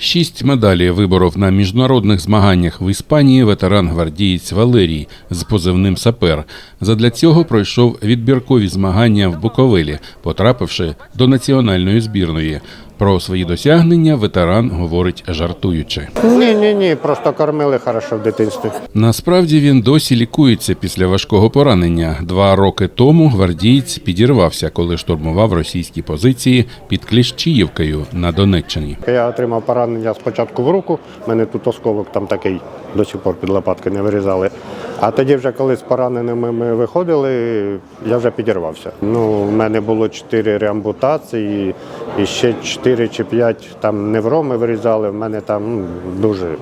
Шість медалей виборов на міжнародних змаганнях в Іспанії ветеран-гвардієць Валерій з позивним Сапер. Задля цього пройшов відбіркові змагання в Буковелі, потрапивши до національної збірної. Про свої досягнення ветеран говорить жартуючи. Ні, ні, ні, просто кормили хорошо в дитинстві. Насправді він досі лікується після важкого поранення. Два роки тому гвардієць підірвався, коли штурмував російські позиції під Кліщіївкою на Донеччині. Я отримав поранення спочатку в руку, мене тут осколок там такий до сих пор під лопатки не вирізали. А тоді, вже коли з пораненими ми виходили, я вже підірвався. Ну, в мене було чотири реамбутації, і ще чотири чи п'ять там невроми вирізали. В мене там ну, дуже.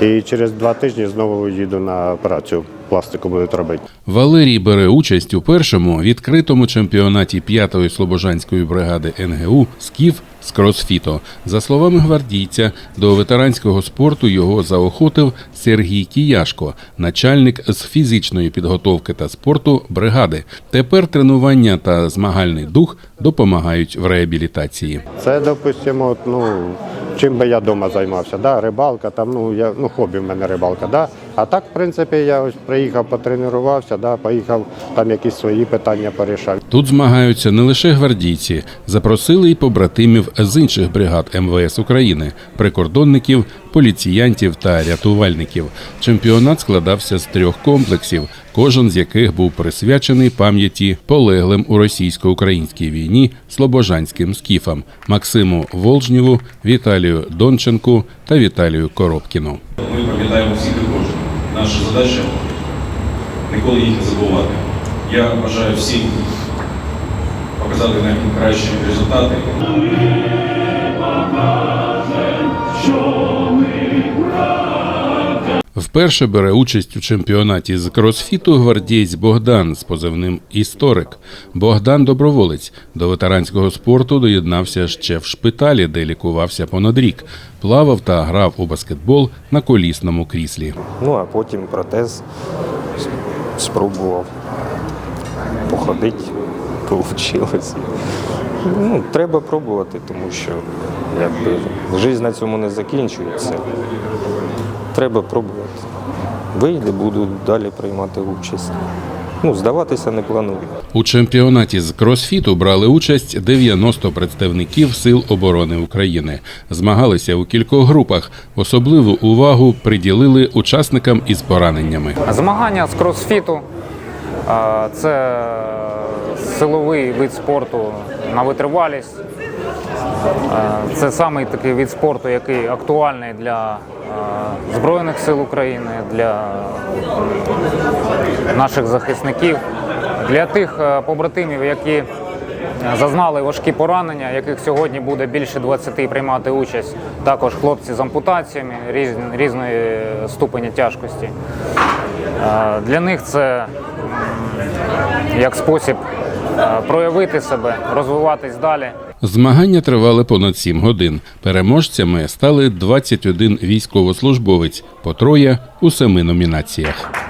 І через два тижні знову їду на операцію. Пластику будуть робити. Валерій бере участь у першому відкритому чемпіонаті 5-ї слобожанської бригади НГУ Скіф з кросфіто. За словами гвардійця, до ветеранського спорту його заохотив Сергій Кіяшко, начальник з фізичної підготовки та спорту бригади. Тепер тренування та змагальний дух допомагають в реабілітації. Це, допустимо, ну, чим би я вдома займався. Да, рибалка, там, ну, я, ну, хобі в мене рибалка. Да. А так, в принципі, я ось приїхав, потренувався, да, поїхав там якісь свої питання порішав. Тут змагаються не лише гвардійці, запросили й побратимів з інших бригад МВС України, прикордонників, поліціянтів та рятувальників. Чемпіонат складався з трьох комплексів, кожен з яких був присвячений пам'яті полеглим у російсько-українській війні слобожанським скіфам Максиму Волжнєву, Віталію Донченку та Віталію Коробкіну. Ми пам'ятаємо всіх і. Наша задача ніколи їх не забувати. Я бажаю всім показати найкращі результати. Вперше бере участь у чемпіонаті з кросфіту гвардієць Богдан з позивним Історик. Богдан доброволець до ветеранського спорту доєднався ще в шпиталі, де лікувався понад рік. Плавав та грав у баскетбол на колісному кріслі. Ну, а потім протез спробував походити, вийшло. Ну, треба пробувати, тому що якби, життя на цьому не закінчується. Треба пробувати. Вийде, буду далі приймати участь. Ну, здаватися не планую. У чемпіонаті з кросфіту брали участь 90 представників Сил оборони України. Змагалися у кількох групах. Особливу увагу приділили учасникам із пораненнями. Змагання з кросфіту це силовий вид спорту на витривалість. А, Це самий такий вид спорту, який актуальний для Збройних сил України, для наших захисників, для тих е, побратимів, які е, зазнали важкі поранення, яких сьогодні буде більше 20 приймати участь. Також хлопці з ампутаціями різної ступені тяжкості. Е, Для них це як спосіб е, проявити себе, розвиватись далі. Змагання тривали понад 7 годин. Переможцями стали 21 військовослужбовець, по троє у семи номінаціях.